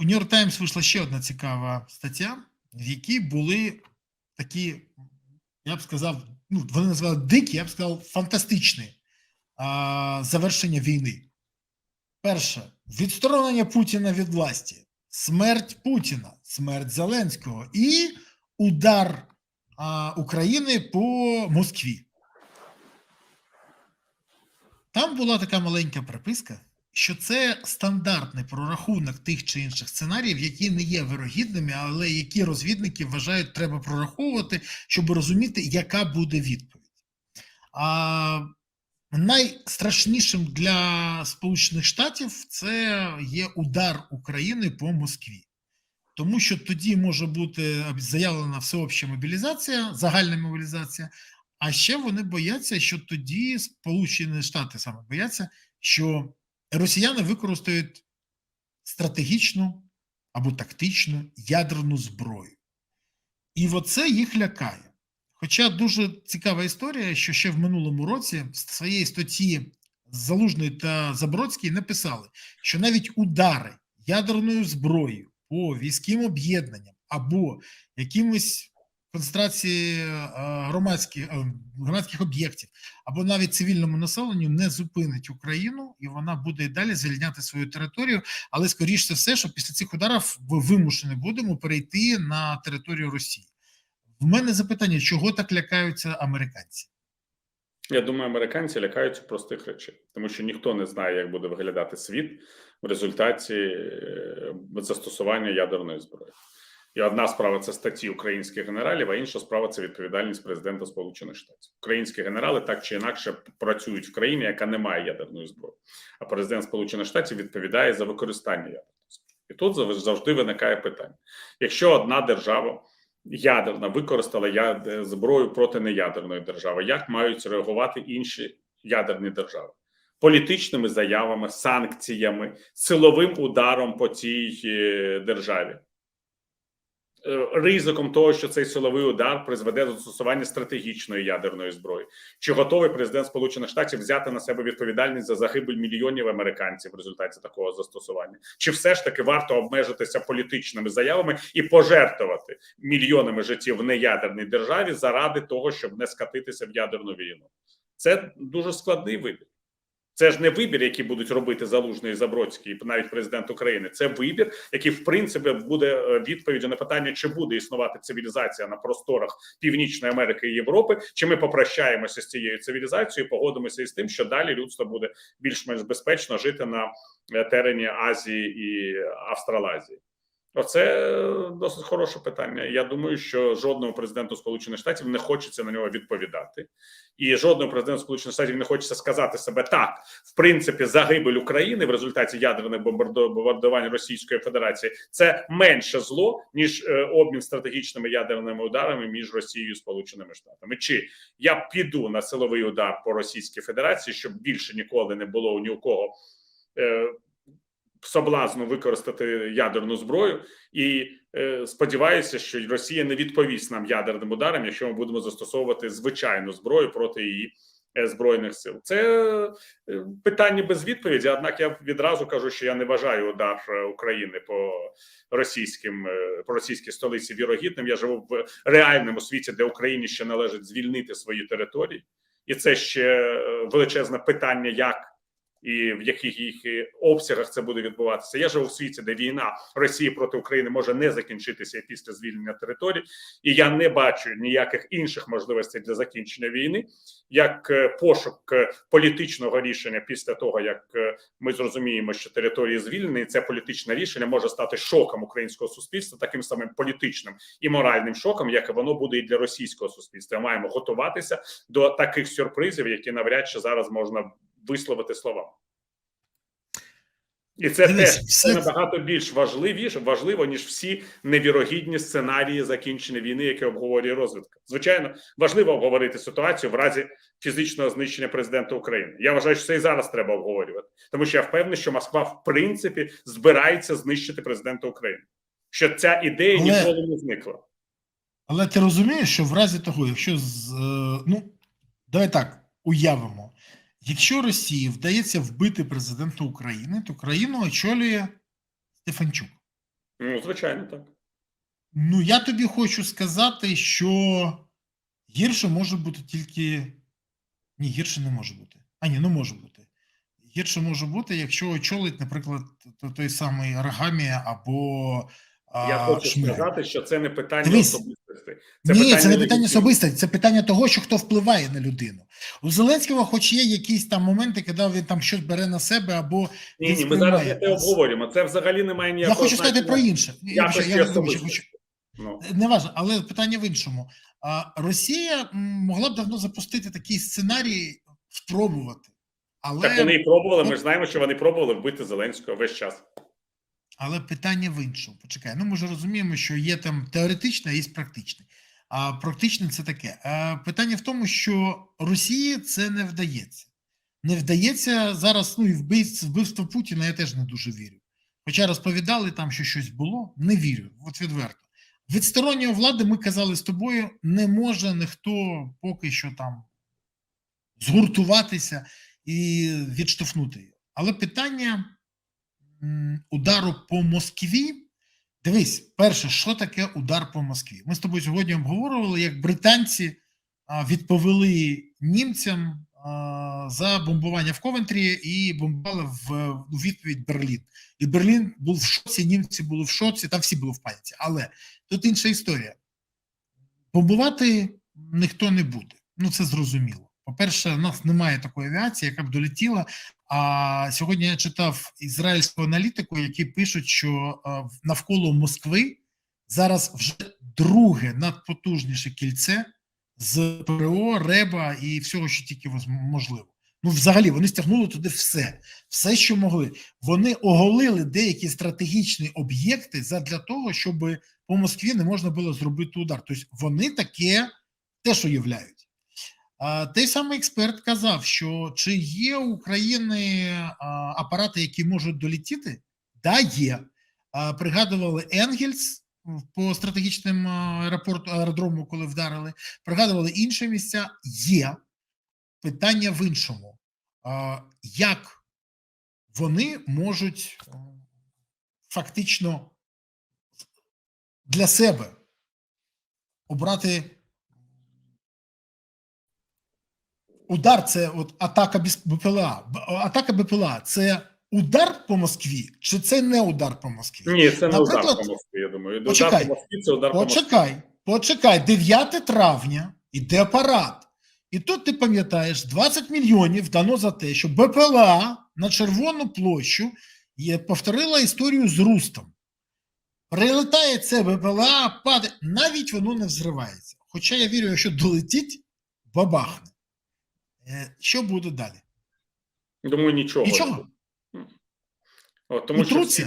У New York Times вийшла ще одна цікава стаття, в якій були такі, я б сказав, ну, вони називали дикі, я б сказав, фантастичні а, завершення війни. Перше, відсторонення Путіна від власті, смерть Путіна, смерть Зеленського. І удар а, України по Москві. Там була така маленька приписка, що це стандартний прорахунок тих чи інших сценаріїв, які не є вирогідними, але які розвідники вважають, треба прораховувати, щоб розуміти, яка буде відповідь. А найстрашнішим для Сполучених Штатів це є удар України по Москві. Тому що тоді може бути заявлена всеобща мобілізація, загальна мобілізація, а ще вони бояться, що тоді Сполучені Штати саме бояться, що росіяни використають стратегічну або тактичну ядерну зброю. І оце їх лякає. Хоча дуже цікава історія, що ще в минулому році в своєї статті Залужний та Забродський написали, що навіть удари ядерною зброєю по військовим об'єднанням або якимось концентрації е, громадських, е, громадських об'єктів, або навіть цивільному населенню не зупинить Україну, і вона буде і далі звільняти свою територію. Але скоріше все, що після цих ударів ми вимушені будемо перейти на територію Росії. В мене запитання: чого так лякаються американці? Я думаю, американці лякаються простих речей, тому що ніхто не знає, як буде виглядати світ в результаті е, застосування ядерної зброї. І одна справа це статті українських генералів, а інша справа це відповідальність президента Сполучених Штатів. Українські генерали так чи інакше працюють в країні, яка не має ядерної зброї. А президент Сполучених Штатів відповідає за використання ядерної зброї. І тут завжди виникає питання: якщо одна держава ядерна використала яд... зброю проти неядерної держави, як мають реагувати інші ядерні держави? Політичними заявами, санкціями, силовим ударом по цій е, державі. Е, ризиком того, що цей силовий удар призведе до застосування стратегічної ядерної зброї, чи готовий президент Сполучених Штатів взяти на себе відповідальність за загибель мільйонів американців в результаті такого застосування? Чи все ж таки варто обмежитися політичними заявами і пожертвувати мільйонами життів в неядерній державі заради того, щоб не скатитися в ядерну війну? Це дуже складний вибір. Це ж не вибір, який будуть робити Залужний і Забродський, навіть президент України. Це вибір, який в принципі буде відповіддю на питання, чи буде існувати цивілізація на просторах Північної Америки і Європи, чи ми попрощаємося з цією цивілізацією, погодимося із тим, що далі людство буде більш-менш безпечно жити на терені Азії і Австралазії. Оце досить хороше питання. Я думаю, що жодному президенту Сполучених Штатів не хочеться на нього відповідати, і жодному президенту Сполучених Штатів не хочеться сказати себе так. В принципі, загибель України в результаті ядерних бомбардувань Російської Федерації це менше зло ніж обмін стратегічними ядерними ударами між Росією і Сполученими Штатами. Чи я піду на силовий удар по Російській Федерації, щоб більше ніколи не було ні у кого соблазну використати ядерну зброю, і е, сподіваюся, що Росія не відповість нам ядерним ударом, якщо ми будемо застосовувати звичайну зброю проти її е, збройних сил. Це е, питання без відповіді. Однак я відразу кажу, що я не вважаю удар України по російським по російській столиці вірогідним. Я живу в реальному світі, де Україні ще належить звільнити свої території, і це ще величезне питання, як і в яких їх обсягах це буде відбуватися. Я живу в світі, де війна Росії проти України може не закінчитися після звільнення територій, і я не бачу ніяких інших можливостей для закінчення війни, як пошук політичного рішення після того, як ми зрозуміємо, що території звільнені, це політичне рішення може стати шоком українського суспільства, таким самим політичним і моральним шоком, як воно буде і для російського суспільства. Маємо готуватися до таких сюрпризів, які навряд чи зараз можна висловити слова. І це Дивись, теж все- набагато більш важливіше, важливо, ніж всі невірогідні сценарії закінчення війни, які обговорює розвідка. Звичайно, важливо обговорити ситуацію в разі фізичного знищення президента України. Я вважаю, що це і зараз треба обговорювати, тому що я впевнений, що Москва в принципі збирається знищити президента України. Що ця ідея Але- ніколи не зникла. Але ти розумієш, що в разі того, якщо з е, ну давай так уявимо, якщо Росії вдається вбити президента України, то країну очолює Стефанчук. Ну, звичайно, так. Ну, я тобі хочу сказати, що гірше може бути тільки. Ні, гірше не може бути. А ні, ну може бути. Гірше може бути, якщо очолить, наприклад, той самий Рагамія або Я хочу Шмигаль. сказати, що це не питання Дивись. особистості. Ні, це не питання легітимності. особисте, це питання того, що хто впливає на людину. У Зеленського, хоч є якісь там моменти, коли він там щось бере на себе, або Ні, ні, ми зараз не те обговорюємо. Це взагалі не має я хочу сказати значення. про інше. Я, якості я, особистості. хочу- Ну, Не важливо, але питання в іншому. А, Росія м, могла б давно запустити такий сценарій, спробувати. Але, так вони і пробували. Ми ж знаємо, що вони пробували вбити Зеленського весь час. Але питання в іншому. Почекай. Ну, ми ж розуміємо, що є там теоретичне, а є практичне. А практичне це таке. А, питання в тому, що Росії це не вдається. Не вдається зараз. Ну і вбивство, вбивство Путіна я теж не дуже вірю. Хоча розповідали там, що щось було, не вірю. От відверто. Від сторонньої влади ми казали з тобою, не може ніхто поки що там згуртуватися і відштовхнути її. Але питання удару по Москві. Дивись, перше, що таке удар по Москві? Ми з тобою сьогодні обговорювали, як британці відповіли німцям за бомбування в Ковентрі і бомбували в відповідь Берлін. І Берлін був в шоці, німці були в шоці, там всі були в паніці. Але тут інша історія. Бомбувати ніхто не буде. Ну це зрозуміло. По-перше, в нас немає такої авіації, яка б долетіла. А сьогодні я читав ізраїльську аналітику, які пишуть, що в- навколо Москви зараз вже друге надпотужніше кільце з ПРО, РЕБа і всього, що тільки можливо. Ну, взагалі, вони стягнули туди все, все, що могли. Вони оголили деякі стратегічні об'єкти задля того, щоб по Москві не можна було зробити удар. Тобто вони таке теж уявляють. Той самий експерт казав, що чи є у України апарати, які можуть долетіти? Да, є. Пригадували Енгельс по стратегічним аеропорту аеродрому, коли вдарили. Пригадували інші місця. Є питання в іншому. Як вони можуть фактично для себе обрати удар це от атака БПЛА. Атака БПЛА це удар по Москві, чи це не удар по Москві? Ні, це не удар по Москві, я думаю. Удар почекай. по Москві це удар по Москві. Почекай, почекай, 9 травня іде парад. І тут ти пам'ятаєш, 20 мільйонів дано за те, що БПЛА на Червону площу є, повторила історію з Рустом. Прилетає це БПЛА, падає, навіть воно не взривається. Хоча я вірю, якщо долетить, бабахне. Е, Що буде далі? Думаю, нічого. Нічого. От, тому що всі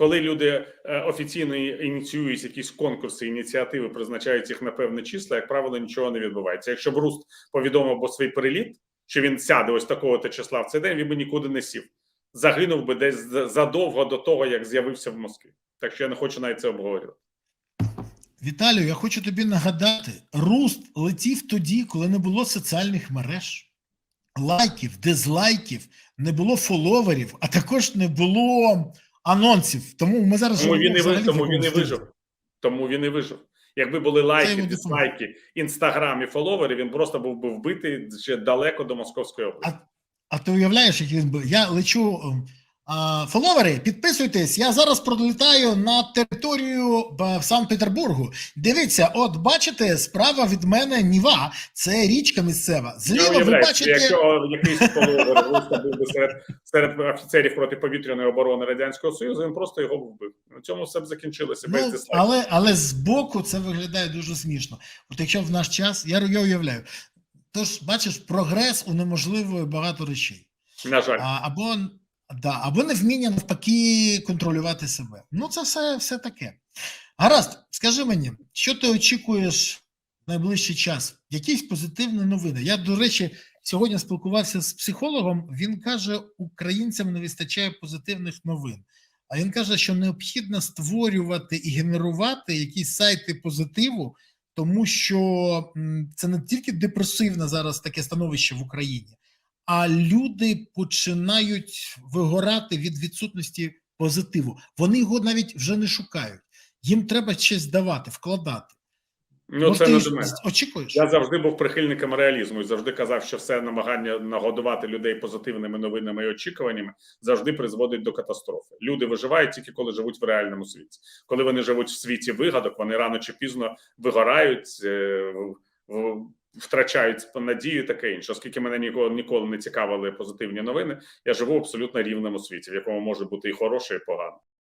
коли люди е, офіційно ініціюють якісь конкурси, ініціативи, призначають їх на певне числа, як правило, нічого не відбувається. Якщо б Руст повідомив про свій переліт, що він сяде ось такого-то числа в цей день, він би нікуди не сів. Загинув би десь задовго до того, як з'явився в Москві. Так що я не хочу навіть це обговорювати. Віталію, я хочу тобі нагадати: Руст летів тоді, коли не було соціальних мереж, лайків, дизлайків, не було фоловерів, а також не було анонсів. Тому ми зараз Тому він взагалі Тому він не вижив. Тому він і вижив. Якби були лайки, дизлайки, інстаграм і фоловери, він просто був би вбитий ще далеко до Московської області. А ти уявляєш, як він би? Я лечу. Фоловери, підписуйтесь. Я зараз пролітаю на територію в Санкт-Петербургу. Дивіться, от бачите, справа від мене Ніва. Це річка місцева. Зліва ви бачите. якщо якийсь фоловер був би серед, серед офіцерів протиповітряної оборони радянського союзу, він просто його вбив. На цьому все б закінчилося Ну, але, але збоку це виглядає дуже смішно. От якщо в наш час, я, я уявляю. Тож, бачиш, прогрес унеможливує багато речей. На жаль, А, або, да, або невміння навпаки контролювати себе. Ну, це все, все таке. Гаразд, скажи мені, що ти очікуєш в найближчий час? Якісь позитивні новини? Я, до речі, сьогодні спілкувався з психологом. Він каже, українцям не вистачає позитивних новин. А він каже, що необхідно створювати і генерувати якісь сайти позитиву, тому що це не тільки депресивне зараз таке становище в Україні, а люди починають вигорати від відсутності позитиву. Вони його навіть вже не шукають. Їм треба щось давати, вкладати. Ну Може, це не до мене. очікуєш? Я завжди був прихильником реалізму і завжди казав, що все намагання нагодувати людей позитивними новинами і очікуваннями завжди призводить до катастрофи. Люди виживають тільки коли живуть в реальному світі. Коли вони живуть в світі вигадок, вони рано чи пізно вигорають, е, втрачають надію, таке інше. Оскільки мене ніколи ніколи не цікавили позитивні новини, я живу в абсолютно рівному світі, в якому може бути і хороше, і погано.